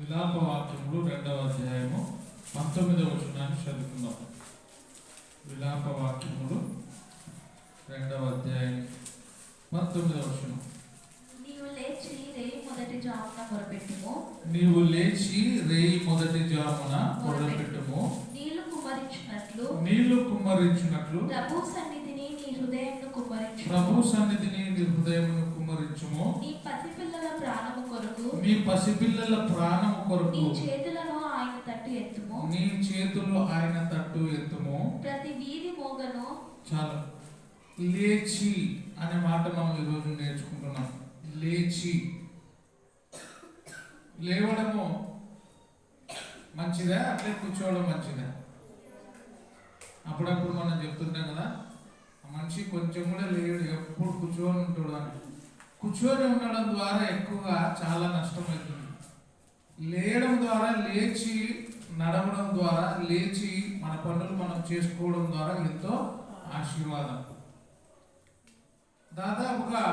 విలాప వాక్యములు రెండవ అధ్యాయము పంతొమ్మిదవ వచనాన్ని చదువుకుందాం. విలాప వాక్యములు రెండవ అధ్యాయం పంతొమ్మిదవ వచనం. నీవు లేచి రేయి మొదటి జామున మొదలుపెట్టుము నీళ్ళు కుమరించినట్లు నీళ్ళు కుమ్మరించినట్లు ప్రభు సన్నిధిని నీ కుమ్మరించు ప్రభు సన్నిధిని నీ హృదయమును కుమ్మరించుము నీ పసిపిల్లల ప్రాణము కొరకు నీ పసిపిల్లల ప్రాణము నీ కొరకు చేతులను ఆయన తట్టు ఎత్తుము. నీ చేతులు ఆయన తట్టు ఎత్తుము. ప్రతి వీధి మోగను చాలు. లేచి అనే మాట మనం ఈరోజు నేర్చుకుంటున్నాం. లేచి. లేవడము మంచిదా? అట్లే కూర్చోవడం మంచిదా? అప్పుడప్పుడు మనం చెప్తుంటాం కదా మనిషి కొంచెం కూడా లేడు ఎప్పుడు కూర్చొని ఉంటాడు అని. కూర్చొని ఉండడం ద్వారా ఎక్కువగా చాలా నష్టమవుతుంది. లేయడం ద్వారా లేచి నడవడం ద్వారా లేచి మన పనులు మనం చేసుకోవడం ద్వారా ఎంతో ఆశీర్వాదం. దాదాపుగా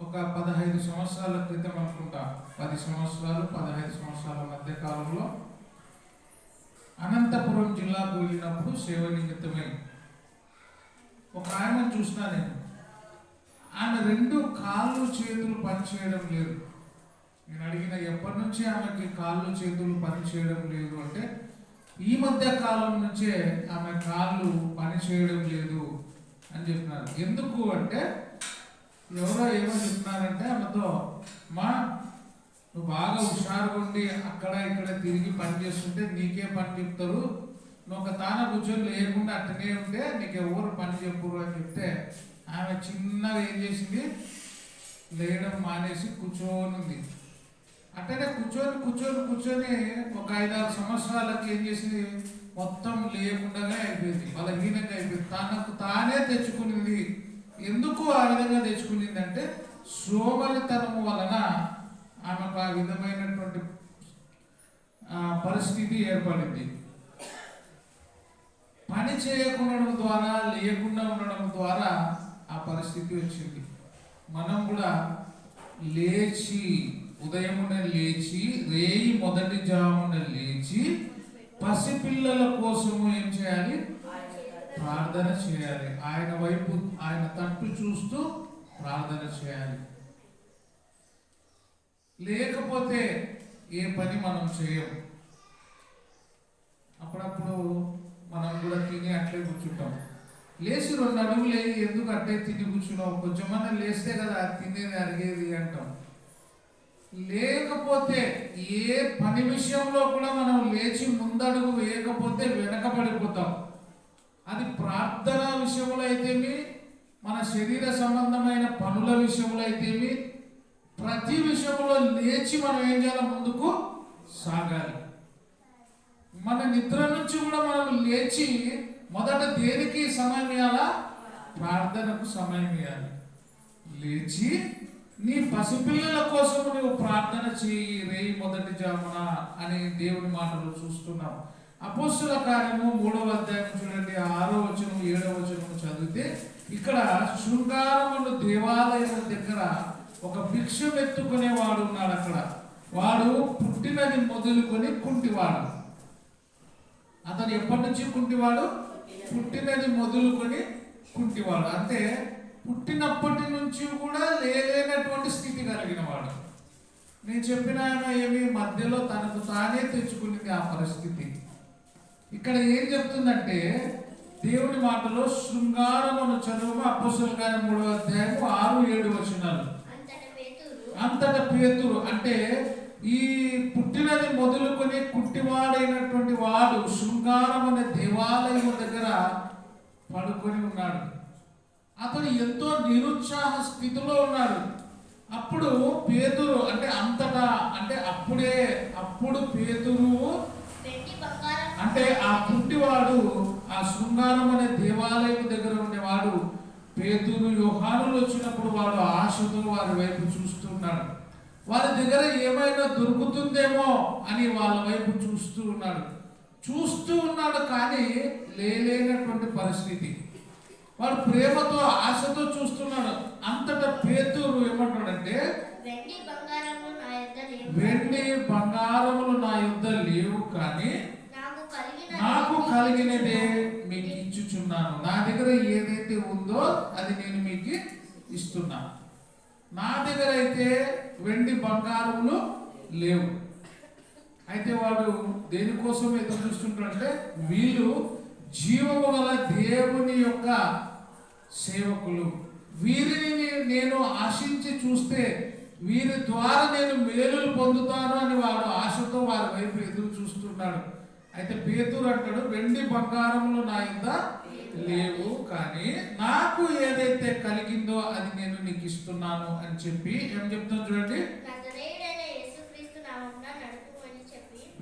ఒక పదహైదు సంవత్సరాల క్రితం అనుకుంటా పది సంవత్సరాలు పదహైదు సంవత్సరాల మధ్య కాలంలో అనంతపురం జిల్లాకు వెళ్ళినప్పుడు సేవ నిమిత్తమై. ఒక ఆయన చూసినా నేను. ఆమె రెండు కాళ్ళు చేతులు పనిచేయడం లేదు. నేను అడిగిన ఎప్పటి నుంచి ఆమెకి కాళ్ళు చేతులు పనిచేయడం లేదు అంటే ఈ మధ్య కాలం నుంచే ఆమె కాళ్ళు పనిచేయడం లేదు అని చెప్పినారు. ఎందుకు అంటే ఎవరో ఏమో చెప్తున్నారంటే ఆమెతో మా నువ్వు బాగా హుషారుగా ఉండి అక్కడ ఇక్కడ తిరిగి పని చేస్తుంటే నీకే పని చెప్తారు. నువ్వు ఒక తాన కూర్చొని లేకుండా అట్టనే ఉంటే నీకు ఎవరు పని చెప్పురు అని చెప్తే ఆమె చిన్నగా ఏం చేసింది? లేయడం మానేసి కూర్చోనుంది ఉంది. అట్టనే కూర్చొని కూర్చొని కూర్చొని ఒక ఐదారు సంవత్సరాలకి ఏం చేసింది? మొత్తం లేకుండానే అయిపోయింది బలహీనంగా అయిపోయింది. తనకు తానే తెచ్చుకునింది. ఎందుకు ఆ విధంగా తెచ్చుకునింది అంటే సోమరితనము వలన ఆమెకు ఆ విధమైనటువంటి పరిస్థితి ఏర్పడింది. పని చేయకుండా ద్వారా లేకుండా ఉండడం ద్వారా పరిస్థితి వచ్చింది. మనం కూడా లేచి ఉదయమున లేచి రేయి మొదటి జామున లేచి పసిపిల్లల కోసము ఏం చేయాలి? ప్రార్థన చేయాలి. ఆయన వైపు ఆయన తట్టు చూస్తూ ప్రార్థన చేయాలి. లేకపోతే ఏ పని మనం చేయం? అప్పుడప్పుడు మనం కూడా తిని అట్లే కూర్చుంటాం. లేచి రెండు అడుగులు లేచి ఎందుకు అట్లే తిని కూర్చున్నావు? కొంచెమన్నా లేస్తే కదా తినేది అడిగేది అంటాం. లేకపోతే ఏ పని విషయంలో కూడా మనం లేచి ముందడుగు వేయకపోతే వెనకబడిపోతాం. అది ప్రార్థన విషయంలో అయితేమి మన శరీర సంబంధమైన పనుల విషయంలో అయితేమి ప్రతి విషయంలో లేచి మనం ఏం చేయాలి? ముందుకు సాగాలి. మన నిద్ర నుంచి కూడా మనం లేచి మొదట దేనికి సమయం ఇవ్వాలా ప్రార్థనకు సమయం ఇవ్వాలి లేచి నీ పసిపిల్లల కోసం నువ్వు ప్రార్థన చేయి రేయి మొదటి జామున అని దేవుని మాటలు చూస్తున్నాం. అపోస్తుల కార్యము మూడవ అధ్యాయం చూడండి ఆరో వచనం ఏడవ వచనం చదివితే ఇక్కడ శృంగారములు దేవాలయం దగ్గర ఒక భిక్షం ఎత్తుకునేవాడు ఉన్నాడు అక్కడ. వాడు పుట్టినది మొదలుకొని కుంటివాడు. అతను ఎప్పటి నుంచి కుంటివాడు? పుట్టినది మొదలుకొని కుంటివాడు అంటే పుట్టినప్పటి నుంచి కూడా లేనటువంటి స్థితి కలిగిన వాడు. నేను చెప్పిన ఆయన ఏమి మధ్యలో తనకు తానే తెచ్చుకునింది ఆ పరిస్థితి. ఇక్కడ ఏం చెప్తుందంటే దేవుని మాటలో శృంగారమును చదువు అప్పసుల గారి మూడవ అధ్యాయము ఆరు ఏడు వచనాలు. పేతురు అంతట పేతురు అంటే ఈ పుట్టినది మొదలుకొని కుట్టివాడైనటువంటి వాడు శృంగారం అనే దేవాలయం దగ్గర పడుకొని ఉన్నాడు. అతను ఎంతో నిరుత్సాహ స్థితిలో ఉన్నాడు. అప్పుడు పేతురు అంటే అంతటా అంటే అప్పుడే అప్పుడు పేతురు అంటే ఆ పుట్టివాడు ఆ శృంగారం అనే దేవాలయం దగ్గర ఉండేవాడు. పేతురు యోహానులు వచ్చినప్పుడు వాడు ఆశతో వారి వైపు చూస్తున్నాడు వారి దగ్గర ఏమైనా దొరుకుతుందేమో అని వాళ్ళ వైపు చూస్తూ ఉన్నాడు. చూస్తూ ఉన్నాడు కానీ లేలేనటువంటి పరిస్థితి. వాడు ప్రేమతో ఆశతో చూస్తున్నాడు. అంతటా పేతురు ఏమంటాడంటే వెండి బంగారములు నా యుద్ధ లేవు కానీ నాకు కలిగినదే మీకు ఇచ్చుచున్నాను. నా దగ్గర ఏదైతే ఉందో అది నేను మీకు ఇస్తున్నాను. నా దగ్గర అయితే వెండి బంగారములు లేవు. అయితే వాడు దేనికోసం ఎదురు చూస్తుంటాడంటే వీళ్ళు జీవము గల దేవుని యొక్క సేవకులు. వీరిని నేను ఆశించి చూస్తే వీరి ద్వారా నేను మేలులు పొందుతాను అని వాడు ఆశతో వారి వైపు ఎదురు చూస్తున్నాడు అయితే పేతురు అంటాడు వెండి బంగారములు నా యొక్క లేవు కానీ నాకు ఏదైతే కలిగిందో అది నేను నీకు ఇస్తున్నాను అని చెప్పి ఏం చెప్తాను చూడండి.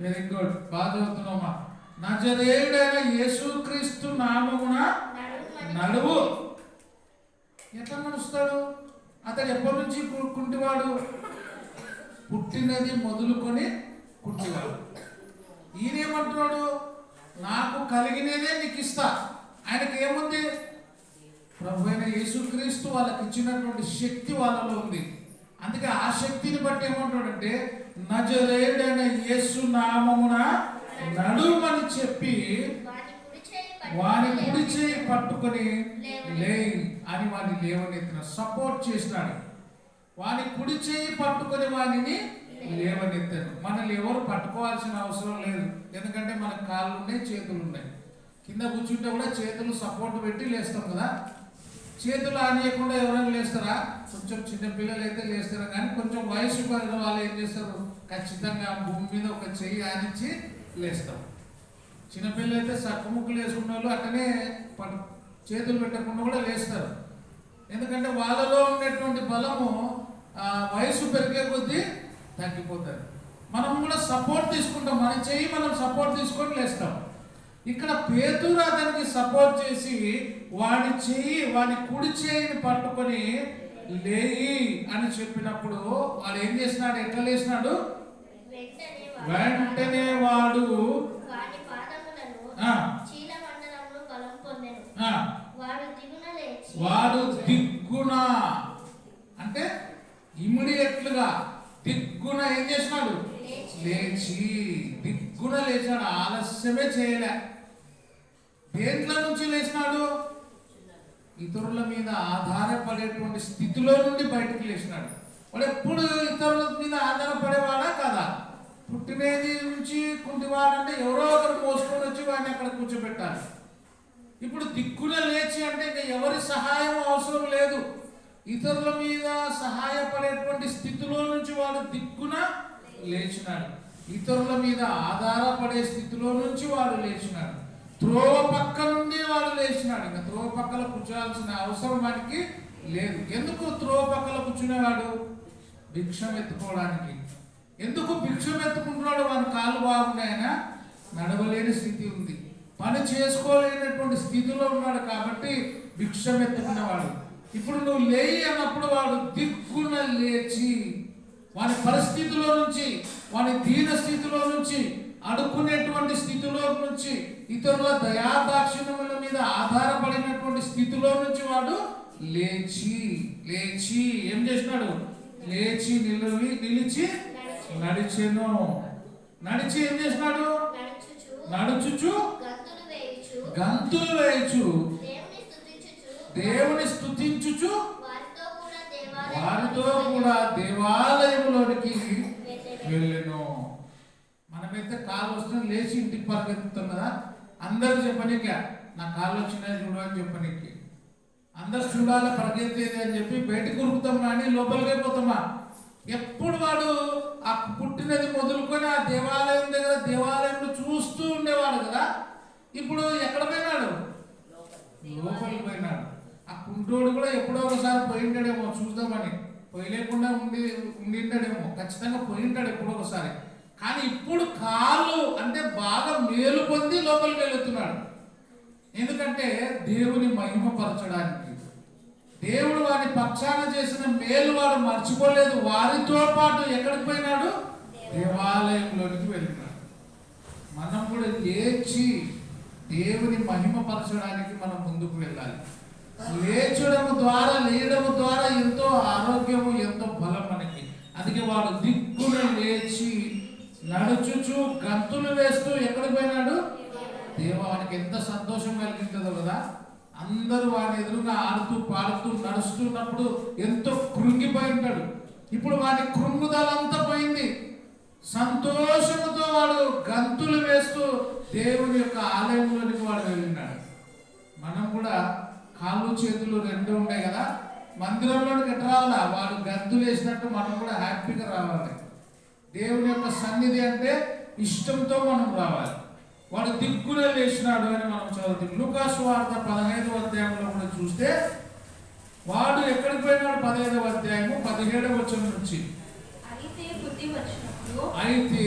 వెరీ గుడ్ బాగా చదువుతున్నామా నజరేయుడైన యేసుక్రీస్తు నామమున నడువు. ఎట్లా నడుస్తాడు? అతడు ఎప్పటి నుంచి కుంటివాడు? పుట్టినది మొదలుకొని కుంటివాడు. ఈయనేమంటున్నాడు? నాకు కలిగినదే నీకు ఇస్తా ఆయనకి ఏముంది? ప్రభు అయిన యేసుక్రీస్తు వాళ్ళకి ఇచ్చినటువంటి శక్తి వాళ్ళలో ఉంది. అందుకే ఆ శక్తిని బట్టి ఏమంటాడంటే నజరేడైన యేసు నామమున నడుమని చెప్పి వాని కుడి చేయి పట్టుకొని లే అని వాని లేవనెత్తిన సపోర్ట్ చేసినాడు. వాని కుడి చేయి పట్టుకొని వానిని లేవనెత్తాను మనల్ని ఎవరు పట్టుకోవాల్సిన అవసరం లేదు. ఎందుకంటే మన కాళ్ళు ఉన్నాయి చేతులు ఉన్నాయి కింద కూర్చుంటే కూడా చేతులు సపోర్ట్ పెట్టి లేస్తాం కదా. చేతులు ఆనియకుండా ఎవరైనా లేస్తారా? కొంచెం చిన్న పిల్లలు అయితే లేస్తారా? కానీ కొంచెం వయసు పడిన వాళ్ళు ఏం చేస్తారు? ఖచ్చితంగా భూమి మీద ఒక చెయ్యి ఆనించి లేస్తారు చిన్నపిల్లలు అయితే సక్కుముక్కులు వేసుకున్న వాళ్ళు అట్టనే చేతులు పెట్టకుండా కూడా లేస్తారు. ఎందుకంటే వాళ్ళలో ఉండేటువంటి బలము వయసు పెరిగే కొద్దీ తగ్గిపోతుంది మనం కూడా సపోర్ట్ తీసుకుంటాం. మన చెయ్యి మనం సపోర్ట్ తీసుకొని లేస్తాం. ఇక్కడ పేతురు అతనికి సపోర్ట్ చేసి వాడి చెయ్యి వాడి కుడి చేయిని పట్టుకొని లేయి అని చెప్పినప్పుడు వాడు ఏం చేసినాడు ఎట్లా లేచినాడు వెంటనే వాడు వాడు దిగ్గున. అంటే ఇమ్మీడియట్లుగా దిగ్గున ఏం చేసినాడు లేచి దిగ్గున లేచాడు ఆలస్యమే చేయలే. దేంట్లో నుంచి లేచినాడు? ఇతరుల మీద ఆధారపడేటువంటి స్థితిలో నుండి బయటకు లేచినాడు. వాడు ఎప్పుడు ఇతరుల మీద ఆధారపడేవాడా కదా? పుట్టినది నుంచి కుంటివాడంటే ఎవరో ఒకరు మోసుకొని వచ్చి వాడిని అక్కడ కూర్చోబెట్టాలి. ఇప్పుడు దిక్కున లేచి అంటే ఇంకా ఎవరి సహాయం అవసరం లేదు. ఇతరుల మీద సహాయపడేటువంటి స్థితిలో నుంచి వాడు దిక్కున లేచినాడు. ఇతరుల మీద ఆధారపడే స్థితిలో నుంచి వాడు లేచినాడు. త్రోవ పక్క నుండి వాడు లేచినాడు. ఇంకా త్రోవ పక్కల కూర్చోవాల్సిన అవసరం వాడికి లేదు. ఎందుకు త్రోవ పక్కల కూర్చునేవాడు? భిక్షం ఎత్తుకోవడానికి. ఎందుకు భిక్షం ఎత్తుకుంటున్నాడు? వాని కాళ్ళు బాగున్నాయనా నడవలేని స్థితి ఉంది. పని చేసుకోలేనటువంటి స్థితిలో ఉన్నాడు కాబట్టి భిక్షం ఎత్తుకునేవాడు. ఇప్పుడు నువ్వు లేయి అన్నప్పుడు వాడు దిక్కున లేచి వాని పరిస్థితిలో నుంచి వాని దీన స్థితిలో నుంచి అడుక్కునేటువంటి స్థితిలో నుంచి ఇతరుల దయాదాక్షిణ్యముల మీద ఆధారపడినటువంటి స్థితిలో నుంచి వాడు లేచి లేచి ఏం చేసినాడు? లేచి నిలవి నిలిచి నడిచెను. నడిచి ఏం చేసినాడు? నడుచుచు గంతులు వేయచు. దేవుని స్తుతించుచు వారితో కూడా దేవాలయంలోనికి వెళ్ళెను. మనమైతే కాలు వస్తుంది లేచి ఇంటికి పరిగెత్తుతాం కదా. అందరు చెప్పనీక నా కాళ్ళు వచ్చినాయి చూడు అని చెప్పనీకి. అందరు చూడాలి పరిగెత్తేది అని చెప్పి బయటకు ఉరుకుతాం కానీ లోపలికి పోతామా? ఎప్పుడు వాడు ఆ పుట్టినది మొదలుకొని ఆ దేవాలయం దగ్గర దేవాలయంలో చూస్తూ ఉండేవాడు కదా. ఇప్పుడు ఎక్కడ పోయినాడు. లోపలికి పోయినాడు. ఆ కుంటోడు కూడా ఎప్పుడో ఒకసారి పోయింటాడేమో చూద్దామని. పోయలేకుండా ఉండి ఉండింటాడేమో. ఖచ్చితంగా పోయింటాడు ఎప్పుడో ఒకసారి. కానీ ఇప్పుడు కాళ్ళు అంటే బాగా మేలు పొంది లోపలికి వెళుతున్నాడు. ఎందుకంటే దేవుని మహిమపరచడానికి. దేవుడు వాని పక్షాన చేసిన మేలు వాడు మర్చిపోలేదు. వారితో పాటు ఎక్కడికి పోయినాడు? దేవాలయంలోనికి వెళ్ళినాడు మనం కూడా లేచి దేవుని మహిమపరచడానికి మనం ముందుకు వెళ్ళాలి. లేచడము ద్వారా లేయడము ద్వారా ఎంతో ఆరోగ్యము ఎంతో బలం మనకి. అందుకే వాడు దిక్కున లేచి నడుచుచు గంతులు వేస్తూ ఎక్కడికి పోయినాడు? దేవానికి ఎంత సంతోషం కలిగింటుందో కదా. అందరూ వాడి ఎదురుగా ఆడుతూ పాడుతూ నడుస్తున్నప్పుడు ఎంతో కృంగిపోయి ఉంటాడు. ఇప్పుడు వాడి కృంగుదలంతా పోయింది. సంతోషంతో వాడు గంతులు వేస్తూ దేవుని యొక్క ఆలయంలోనికి వాడు వెళ్ళినాడు. మనం కూడా కాళ్ళు చేతులు రెండు ఉన్నాయి కదా మందిరంలోనికి ఎట్లా రావాలా? వాడు గంతులు వేసినట్టు మనం కూడా హ్యాపీగా రావాలి. దేవుని యొక్క సన్నిధి అంటే ఇష్టంతో మనం రావాలి. వాడు దిక్కునే లేచినాడు అని మనం చదువుతాం లూకాసు వార్త పదహైదవ అధ్యాయంలో కూడా చూస్తే వాడు ఎక్కడికి పోయినాడు? పదహైదవ అధ్యాయము పదిహేడవ వచనం నుంచి. అయితే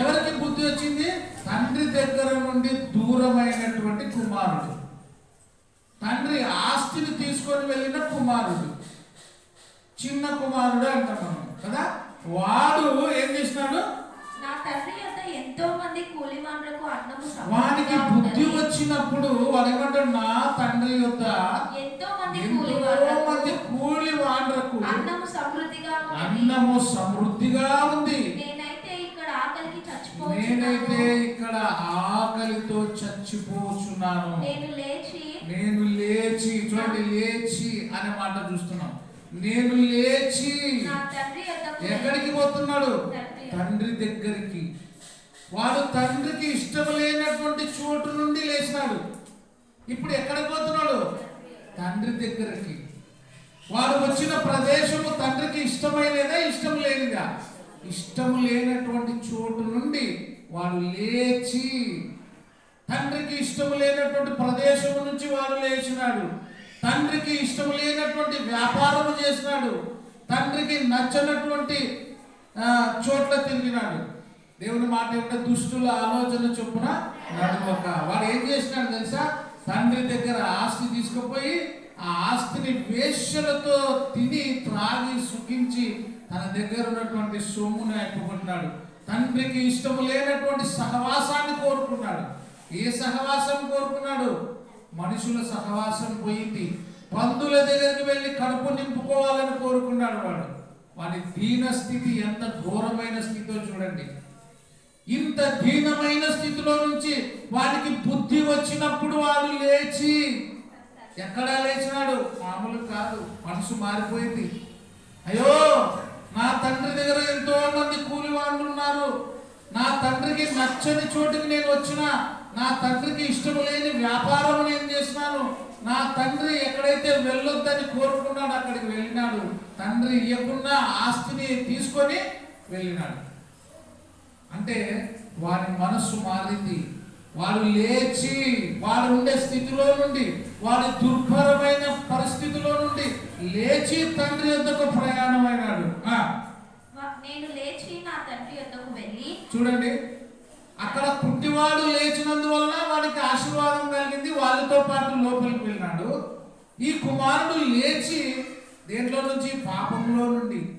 ఎవరికి బుద్ధి వచ్చింది? తండ్రి దగ్గర నుండి దూరమైనటువంటి కుమారుడు. తండ్రి ఆస్తిని తీసుకొని వెళ్ళిన కుమారుడు. చిన్న కుమారుడు అంటాం మనం కదా? వాడు ఏం చేసినాడు? నా తండ్రి యొక్క ఎంతో మంది కూలివాన్లకు అన్నము వానికి బుద్ధి. వచ్చినప్పుడు వాడు ఏమంటాడు? నా తండ్రి యొక్క ఎంతో మంది కూలి వాండ్రకు అన్నము సమృద్ధిగా. అన్నము సమృద్ధిగా ఉంది. నేనైతే ఇక్కడ ఆకలికి నేనైతే చచ్చిపోతున్నాను ఇక్కడ ఆకలితో చచ్చిపోచున్నాను. నేను లేచి నేను చూడండి లేచి అనే మాట చూస్తున్నాం. నేను లేచి ఎక్కడికి పోతున్నాడు? తండ్రి. తండ్రి దగ్గరికి. వాడు తండ్రికి ఇష్టం లేనటువంటి చోటు నుండి లేచినాడు. ఇప్పుడు ఎక్కడికి పోతున్నాడు? తండ్రి దగ్గరికి. వాడు వచ్చిన ప్రదేశము తండ్రికి ఇష్టమైనదా ఇష్టం లేనిదా? ఇష్టం లేనటువంటి చోటు నుండి వాడు లేచి తండ్రికి ఇష్టం లేనటువంటి ప్రదేశం నుంచి వాడు లేచినాడు. తండ్రికి ఇష్టం లేనటువంటి వ్యాపారం చేసినాడు. తండ్రికి నచ్చనటువంటి చోట్ల తిరిగినాడు. దేవుని మాట ఏమంటే దుష్టుల ఆలోచన చొప్పున నడవక వాడు ఏం చేసినాడు తెలుసా? తండ్రి దగ్గర ఆస్తి తీసుకుపోయి ఆ ఆస్తిని వేష్యలతో తిని త్రాగి సుఖించి తన దగ్గర ఉన్నటువంటి సొమ్మును అయిపోగొట్టినాడు తండ్రికి ఇష్టం లేనటువంటి సహవాసాన్ని కోరుకున్నాడు. ఏ సహవాసం కోరుకున్నాడు? మనుషుల సహవాసం పోయింది. పందుల దగ్గరికి వెళ్ళి కడుపు నింపుకోవాలని కోరుకున్నాడు వాడు. వాడి దీన స్థితి ఎంత ఘోరమైన స్థితిలో చూడండి. ఇంత దీనమైన స్థితిలో నుంచి వాడికి బుద్ధి వచ్చినప్పుడు వాడు లేచి ఎక్కడా లేచినాడు? మామూలు కాదు మనసు మారిపోయింది. అయ్యో నా తండ్రి దగ్గర ఎంతో మంది కూలి వాళ్ళు ఉన్నారు. నా తండ్రికి నచ్చని చోటుకి నేను వచ్చిన నా తండ్రికి ఇష్టం లేని వ్యాపారం నేను చేసినాను? నా తండ్రి ఎక్కడైతే వెళ్ళొద్దని కోరుకున్నాడు అక్కడికి వెళ్ళినాడు. తండ్రి ఇవ్వకుండా ఆస్తిని తీసుకొని వెళ్ళినాడు. అంటే వాడి మనస్సు మారింది. వాడు లేచి వాడు ఉండే స్థితిలో నుండి వాడి దుర్భరమైన పరిస్థితిలో నుండి లేచి తండ్రి యొద్దకు ప్రయాణమైనాడు. నేను లేచి నా తండ్రి యొద్దకు వెళ్ళి చూడండి. అక్కడ పుట్టివాడు లేచినందువలన వాడికి ఆశీర్వాదం కలిగింది. వాళ్ళతో పాటు లోపలికి వెళ్ళినాడు. ఈ కుమారుడు లేచి దేంట్లో నుంచి? పాపంలో నుండి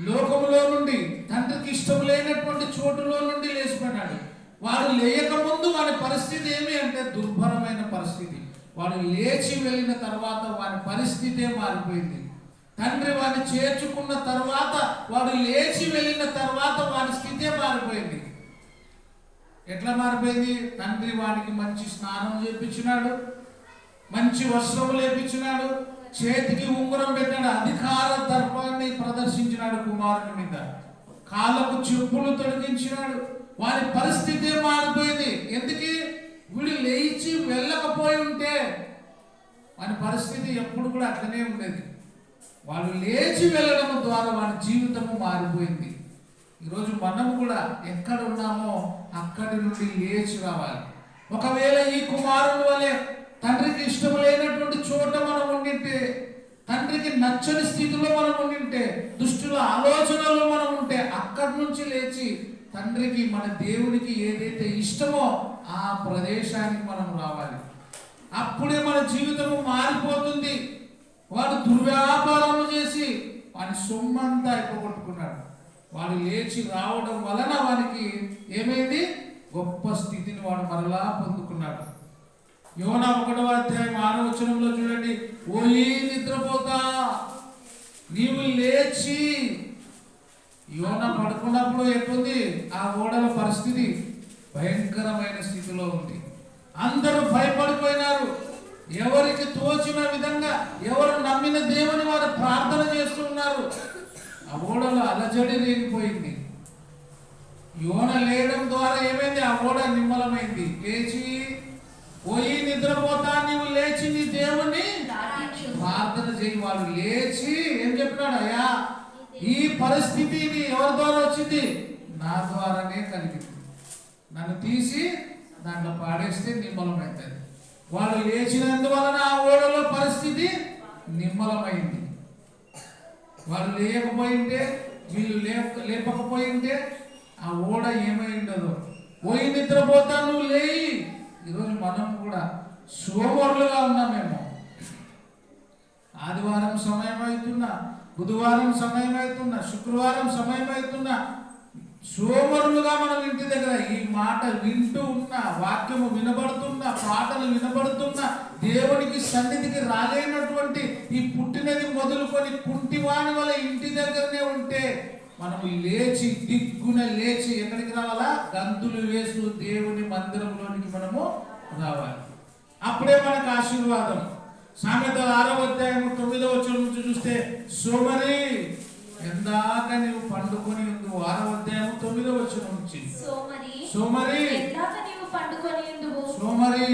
లోకములో నుండి తండ్రికి ఇష్టం లేనటువంటి చోటులో నుండి లేచిపోయినాడు. వాడు లేయకముందు వాడి పరిస్థితి ఏమి అంటే దుర్భరమైన పరిస్థితి. వాడు లేచి వెళ్ళిన తర్వాత వాడి పరిస్థితే మారిపోయింది. తండ్రి వాడిని చేర్చుకున్న తర్వాత వాడు లేచి వెళ్ళిన తర్వాత వాడి స్థితే మారిపోయింది. ఎట్లా మారిపోయింది? తండ్రి వాడికి మంచి స్నానం చేపించినాడు మంచి వస్త్రములు లేపించినాడు చేతికి ఉంగరం పెట్టాడు అధికార దర్పాన్ని ప్రదర్శించినాడు కుమారుని మీద. కాళ్ళకు చెప్పులు తొలగించినాడు వారి పరిస్థితి మారిపోయింది. ఎందుకు? వీడు లేచి వెళ్ళకపోయి ఉంటే వారి పరిస్థితి ఎప్పుడు కూడా అట్లనే ఉండేది. వాళ్ళు లేచి వెళ్ళడం ద్వారా వారి జీవితము మారిపోయింది. ఈరోజు మనం కూడా ఎక్కడ ఉన్నామో అక్కడి నుండి లేచి రావాలి. ఒకవేళ ఈ కుమారుని వలె తండ్రికి ఇష్టం లేనటువంటి చోట మనం ఉండింటే తండ్రికి నచ్చని స్థితిలో మనం ఉండింటే దుష్టుల ఆలోచనలో మనం ఉంటే అక్కడి నుంచి లేచి తండ్రికి మన దేవునికి ఏదైతే ఇష్టమో ఆ ప్రదేశానికి మనం రావాలి. అప్పుడే మన జీవితము మారిపోతుంది. వాడు దుర్వ్యాపారం చేసి వాడి సొమ్మంతా ఎక్కగొట్టుకున్నాడు వాడు లేచి రావడం వలన వానికి ఏమైంది? గొప్ప స్థితిని వాడు మరలా పొందుకున్నాడు. యోన ఒకటవ అధ్యాయం ఆరవచనంలో చూడండి. ఓయి నిద్రపోతా నీవు లేచి. యోన పడుకున్నప్పుడు ఎట్లుంది ఆ ఓడల పరిస్థితి భయంకరమైన స్థితిలో ఉంది. అందరూ భయపడిపోయినారు. ఎవరికి తోచిన విధంగా ఎవరు నమ్మిన దేవుని వారు ప్రార్థన చేస్తున్నారు ఆ ఓడలో అలజడి రేగిపోయింది యోన లేయడం ద్వారా ఏమైంది? ఆ ఓడ నిమ్మలమైంది. లేచి పోయి నిద్రపోతా నీవు లేచి నీ దేవుని ప్రార్థన చేయి. వాడు లేచి ఏం చెప్పినాడు? అయ్యా ఈ పరిస్థితి నీ ఎవరి ద్వారా వచ్చింది? నా ద్వారానే కలిగింది. నన్ను తీసి దాంట్లో పాడేస్తే నిమ్మలమవుతుంది. వాళ్ళు లేచినందువలన ఆ ఓడలో పరిస్థితి నిమ్మలమైంది. వారు లేకపోయింటే వీళ్ళు లేక లేపకపోయింటే ఆ ఓడ ఏమై ఉండదు. పోయి నిద్రపోతా నువ్వు లేయి. ఈరోజు మనం కూడా సోమరులుగా ఉన్నామేమో ఆదివారం సమయం అవుతున్నా బుధవారం సమయం అవుతున్నా శుక్రవారం సమయం అవుతున్నా సోమరులుగా మనం ఇంటి దగ్గర ఈ మాట వింటూ ఉన్న వాక్యము వినబడుతున్న పాటలు వినబడుతున్న దేవునికి సన్నిధికి రాలేనటువంటి ఈ పుట్టినది మొదలుకొని కుంటివాణి వల్ల ఇంటి దగ్గరనే ఉంటే మనము లేచి దిగ్గున లేచి ఎక్కడికి రావాలా? గంతులు వేస్తూ దేవుని మందిరంలోనికి మనము రావాలి. అప్పుడే మనకు ఆశీర్వాదం. సామెత ఆరవ అధ్యాయం తొమ్మిదవ వచనం నుంచి చూస్తే సోమరి ఎందాక నీవు పండుకొని ఆరవ అధ్యాయం తొమ్మిదవ వచనం నుంచి సోమరి సోమరి! ఎందాక నీవు పండుకొని ఉండువు? సోమరి!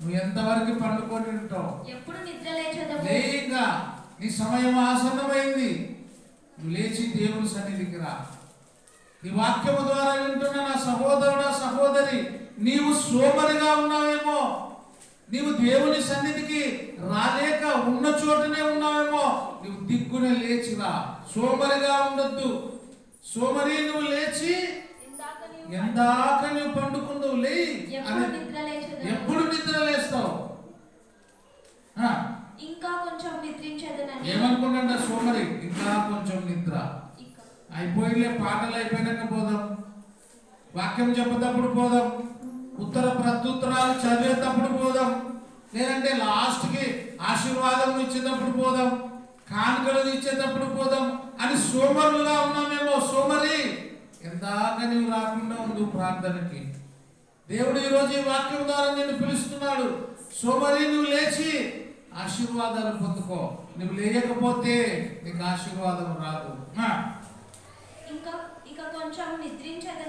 నువ్వు ఎంతవరకు పండుకొని ఉంటావు? ఎప్పుడు నిద్ర లేయింగా. నీ సమయం ఆసన్నమైంది. నువ్వు లేచి దేవుని సన్నిధికి రా. ఈ వాక్యము ద్వారా వింటున్న నా సహోదరుడా సహోదరి నీవు సోమరిగా ఉన్నావేమో? నీవు దేవుని సన్నిధికి రాలేక ఉన్న చోటనే ఉన్నావేమో? నువ్వు దిక్కున లేచిరా సోమరిగా ఉండొద్దు. సోమరి నువ్వు లేచి ఎందాక నీవు ఎందాక నువ్వు పండుకుందువు లే ఎప్పుడు నిద్ర లేస్తావు? ఇంకా కొంచెం నిద్రించదనని. ఏమనుకుంటా సోమరి? ఇంకా కొంచెం నిద్ర. అయిపోయిలే పాటలు అయిపోయినాక పోదాం. వాక్యం చెప్పేటప్పుడు పోదాం. ఉత్తర ప్రత్యుత్తరాలు చదివేటప్పుడు పోదాం. లేదంటే లాస్ట్కి ఆశీర్వాదం ఇచ్చేటప్పుడు పోదాం. కానుకలు ఇచ్చేటప్పుడు పోదాం. అని సోమరులుగా ఉన్నామేమో సోమరి. ఎందాక నీవు రాకుండా ఉండు ప్రార్థనకి. దేవుడు ఈరోజు ఈ వాక్యం ద్వారా నిన్ను పిలుస్తున్నాడు. సోమరి నువ్వు లేచి ఆశీర్వాదాలు పొందుకో. నువ్వు లేయకపోతే నీకు ఆశీర్వాదం రాదు.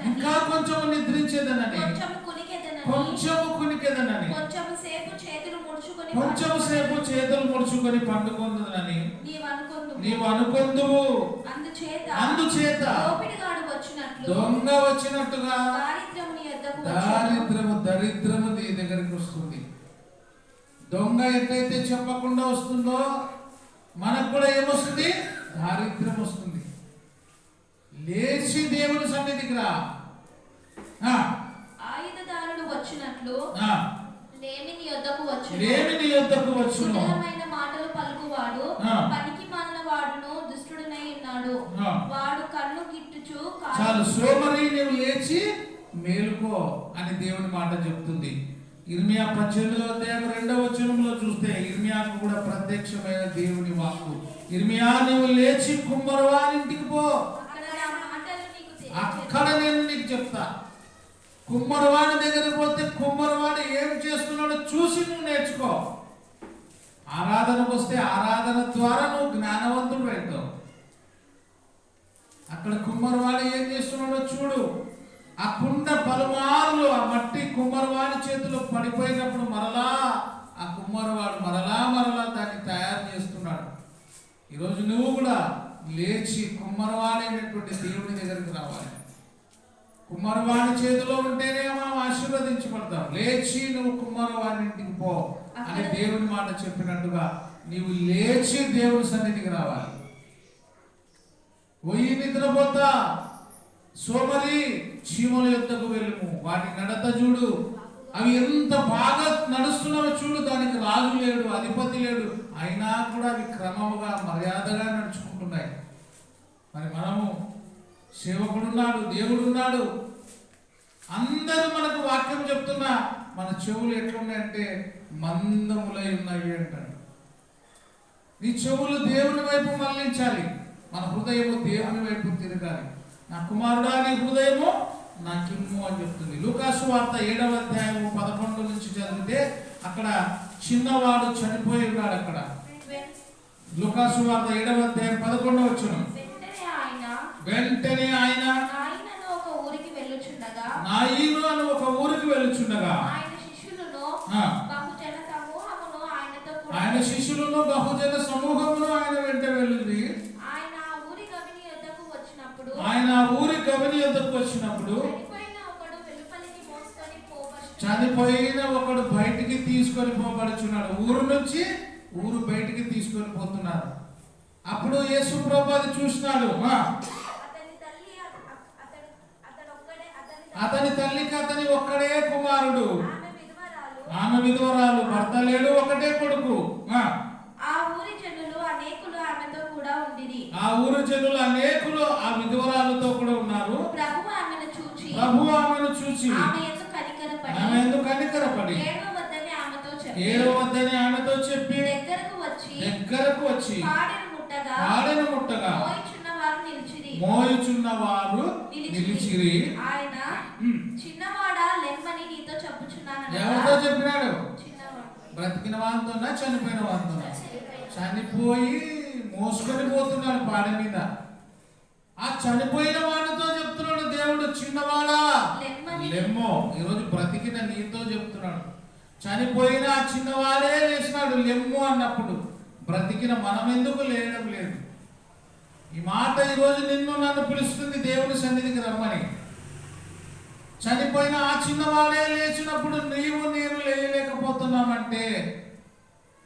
ఇంకా కొంచెం నిద్రించదనని. కొంచెం కునికెదనని. కొంచెం సేపు చేతులు ముడుచుకొని కొంచెం సేపు చేతులు ముడుచుకొని పండుకుందని నీవు అనుకుందు నీవు అనుకుందువు అందుచేత అందుచేత దోపిడిగాడు వచ్చినట్లు. దొంగ వచ్చినట్టుగా వచ్చును. దారిద్రము దరిద్రము నీ దగ్గరికి వస్తుంది. దొంగ ఎట్లయితే చెప్పకుండా వస్తుందో మనకు కూడా ఏమొస్తుంది? దారిద్ర్యం వస్తుంది. లేచి దేవుని సన్నిధికి రా. ఆ, ఆయుధదారుడు వచ్చినట్లు ఆ, లేమి నీ యొద్దకు వచ్చును. లేమి నీ యొద్దకు వచ్చును. కుటిలమైన మాటలు పలుకువాడు. పనికి మాలిన వాడును దుష్టుడునై ఉన్నాడు. వాడు కన్ను గిట్టుచు చాలు సోమరి నీవు లేచి మేలుకో అని దేవుని మాట చెప్తుంది. ఇర్మియా పద్దెనిమిదో అధ్యాయం రెండవ వచనంలో చూస్తే ఇర్మియాకు కూడా ప్రత్యక్షమైన దేవుని వాక్కు. ఇర్మియా నీవు లేచి కుమ్మరవారింటికి పో అక్కడ నా మాటలు నీకు తెలియజేయను. అక్కడ నేను నీకు చెప్తా. కుమ్మరవాడి దగ్గర పోతే కుమ్మరవాడు ఏం చేస్తున్నాడో చూసి నువ్వు నేర్చుకో. ఆరాధనకు వస్తే ఆరాధన ద్వారా నువ్వు జ్ఞానవంతుడు అవుతావు. అక్కడ కుమ్మరవాడు ఏం చేస్తున్నాడో చూడు. ఆ కుండ పలుమార్లు ఆ మట్టి కుమ్మరవాడి చేతిలో పడిపోయినప్పుడు మరలా ఆ కుమ్మరవాడు మరలా మరలా దాన్ని తయారు చేస్తున్నాడు. ఈరోజు నువ్వు కూడా లేచి కుమ్మరవాడైనటువంటి దేవుని దగ్గరికి రావాలి. కుమ్మరవాడి చేతిలో ఉంటేనే మనం ఆశీర్వదించబడతాం. లేచి నువ్వు కుమ్మరవాడి ఇంటికి పో అని దేవుని మాట చెప్పినట్టుగా నీవు లేచి దేవుని సన్నిధికి రావాలి. పోయి నిద్రపోతా. సోమరి చీమల యొద్దకు వెళ్ళము. వాటి నడత చూడు. అవి ఎంత బాగా నడుస్తున్నావో చూడు. దానికి రాజు లేడు అధిపతి లేడు. అయినా కూడా అవి క్రమముగా మర్యాదగా నడుచుకుంటున్నాయి. మరి మనము సేవకుడున్నాడు దేవుడున్నాడు. అందరూ మనకు వాక్యం చెప్తున్నా మన చెవులు ఎట్లున్నాయంటే మందములై ఉన్నవి అంటాడు. నీ చెవులు దేవుని వైపు మళ్ళించాలి మన హృదయము దేవుని వైపు తిరగాలి. నా కుమారుడా నీ హృదయము నాకిమ్ము అని చెప్తుంది. లూకాసు వార్త ఏడవ అధ్యాయము పదకొండు నుంచి చదివితే అక్కడ చిన్నవాడు చనిపోయి ఉన్నాడు అక్కడ. లూకాసు వార్త ఏడవ అధ్యాయం పదకొండవ వచ్చిన వెంటనే ఆయన నాయనను ఒక ఊరికి వెళ్ళుచుండగా నాయను అని ఒక ఊరికి వెళ్ళుచుండగా. ఆయన శిష్యులను బహుజన సమూహమును ఆయనతో ఆయన శిష్యులను బహుజన సమూహమును ఆయన వెంట వెళ్ళింది. ఆయన ఆ ఊరి గవిని యొద్దకు వచ్చినప్పుడు ఆయన ఆ ఊరి గవిని ఎదుర్కొ వచ్చినప్పుడు పోవచ్చు చనిపోయిన ఒకడు బయటికి తీసుకొని పోబడుచున్నాడు. ఊరు నుంచి ఊరు బయటికి తీసుకొని పోతున్నారు అప్పుడు యేసు ప్రభు అది చూసినాడు ఆ, అతని తల్లి అత- అతడు అతడొక్కడే అతని తల్లికి అతని ఒక్కడే కుమారుడు. ఆమె విధవరాలు. భర్త లేడు ఒకటే కొడుకు. ఆ, ఊరి జనులు అనేకులు ఆమెతో కూడా ఉండిరి. ఆ ఊరు జనులు అనేకులు ఆ విధవరాలతో కూడా ఉన్నారు. ప్రభు ఆమెను చూచి. ప్రభు ఆమెను చూసి ఆమె ఎందుకు కనికరపడి. ఆమె ఎందుకు కనికరపడి. ఏడవద్దని ఆమెతో చెప్పి. ఏడవద్దని ఆమెతో చెప్పి. దగ్గరకు వచ్చి. దగ్గరకు వచ్చి. పాడెను ముట్టగా. ఆడను ముట్టగా. మోయిచున్న వారు నిలిచిరి. మోయుచున్న వారు నిలిచిరి. ఆయన. చిన్నవాడా లెమ్మని నీతో చెప్పుచున్నాను ఎవరితో చెప్పినాడు? బ్రతికిన వాంతోనా చనిపోయిన వాంతోనా చనిపోయి మోసుకొని పోతున్నాడు పాడ మీద. ఆ చనిపోయిన వాడితో చెప్తున్నాడు దేవుడు చిన్నవాడా లెమ్మో ఈరోజు బ్రతికిన నీతో చెప్తున్నాడు. చనిపోయిన ఆ చిన్నవాడే లేచినాడు లెమ్ము అన్నప్పుడు బ్రతికిన మనం ఎందుకు లేయడం లేదు. ఈ మాట ఈరోజు నిన్ను నన్ను పిలుస్తుంది దేవుని సన్నిధికి రమ్మని. చనిపోయిన ఆ చిన్నవాడే లేచినప్పుడు నీవు నేను లేయలేకపోతున్నామంటే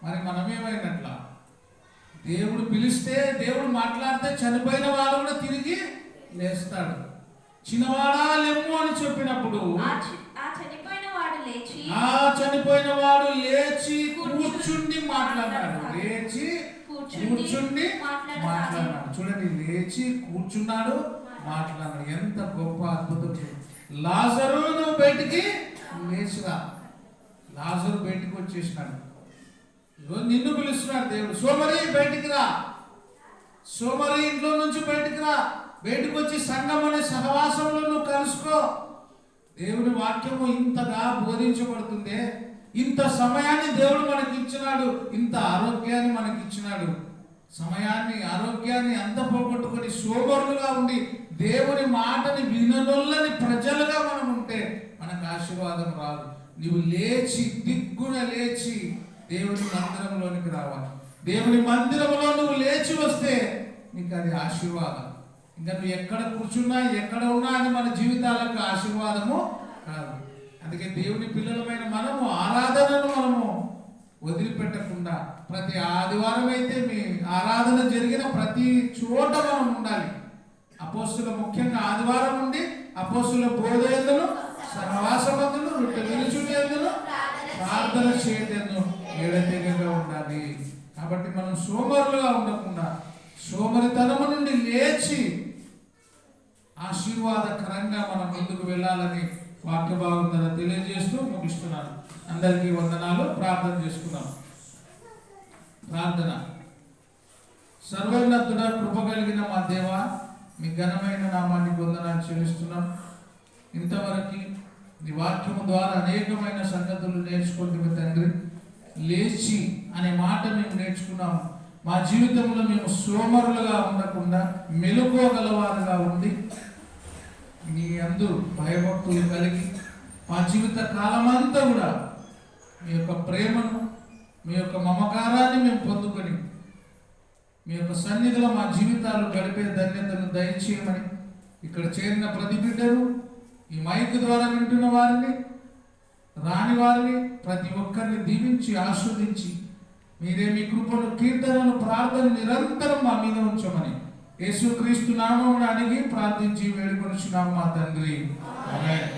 మరి మనమేమైనట్లా? దేవుడు పిలిస్తే దేవుడు మాట్లాడితే చనిపోయిన వాడు కూడా తిరిగి లేస్తాడు. చిన్నవాడా లెమ్ము అని చెప్పినప్పుడు ఆ చనిపోయిన వాడు లేచి కూర్చుండి మాట్లాడాడు లేచి కూర్చుండి. మాట్లాడాడు చూడండి లేచి కూర్చున్నాడు మాట్లాడాడు ఎంత గొప్ప అద్భుతం. లాజరు నువ్వు బయటికి లేచిరా. లాజరు బయటికి వచ్చేసినాడు. నిన్ను పిలుస్తున్నాడు దేవుడు. సోమరి బయటికి రా. సోమరి ఇంట్లో నుంచి బయటికి రా. బయటకు వచ్చి సంఘం అనే సహవాసంలో నువ్వు కలుసుకో. దేవుని వాక్యము ఇంతగా బోధించబడుతుందే. ఇంత సమయాన్ని దేవుడు మనకి ఇచ్చినాడు ఇంత ఆరోగ్యాన్ని మనకి ఇచ్చినాడు సమయాన్ని ఆరోగ్యాన్ని అంత పోగొట్టుకొని సోమరులుగా ఉండి దేవుని మాటని విననొల్లని ప్రజలుగా మనం ఉంటే మనకు ఆశీర్వాదం రాదు. నీవు లేచి దిగ్గున లేచి దేవుని మందిరంలోనికి రావాలి. దేవుని మందిరంలో నువ్వు లేచి వస్తే నీకు అది ఆశీర్వాదం. ఇంకా నువ్వు ఎక్కడ కూర్చున్నా ఎక్కడ ఉన్నా అని మన జీవితాలకు ఆశీర్వాదము కాదు అందుకే దేవుని పిల్లలమైన మనము ఆరాధనను మనము వదిలిపెట్టకుండా ప్రతి ఆదివారం అయితే మీ ఆరాధన జరిగిన ప్రతి చోట మనం ఉండాలి. అపోస్తుల ముఖ్యంగా ఆదివారం ఉండి అపోస్తుల బోధేందును సహవాసమందును రొట్టె నిలుచుండేందులు ప్రార్థన చేయటందును ఏడతెగగా ఉండాలి. కాబట్టి మనం సోమరులుగా ఉండకుండా సోమరితనము నుండి లేచి ఆశీర్వాదకరంగా మనం ముందుకు వెళ్ళాలని వాక్య భాగం తెలియజేస్తూ ముగిస్తున్నాను. అందరికీ వందనాలు. ప్రార్థన చేసుకున్నాం ప్రార్థన. సర్వోన్నతుడ కృప కలిగిన మా దేవ మీ ఘనమైన నామాన్ని వందనాలు చెల్లిస్తున్నాం. ఇంతవరకు నీ వాక్యము ద్వారా అనేకమైన సంగతులు నేర్చుకుంటుంది తండ్రి. లేచి అనే మాట మేము నేర్చుకున్నాము. మా జీవితంలో మేము సోమరులుగా ఉండకుండా మెలుకోగలవారుగా ఉండి మీ అందు భయభక్తులు కలిగి మా జీవిత కాలమంతా కూడా మీ యొక్క ప్రేమను మీ యొక్క మమకారాన్ని మేము పొందుకొని మీ యొక్క సన్నిధిలో మా జీవితాలు గడిపే ధన్యతను దయచేయమని ఇక్కడ చేరిన ప్రతి బిడ్డను ఈ మైక్ ద్వారా వింటున్న వారిని రాని వారిని ప్రతి ఒక్కరిని దీవించి ఆస్వాదించి మీరే మీ కృపను కీర్తనను ప్రార్థన నిరంతరం మా మీద ఉంచమని యేసుక్రీస్తు నామమున అడిగి ప్రార్థించి వేడుకొనుచున్నాము మా తండ్రి. ఆమేన్.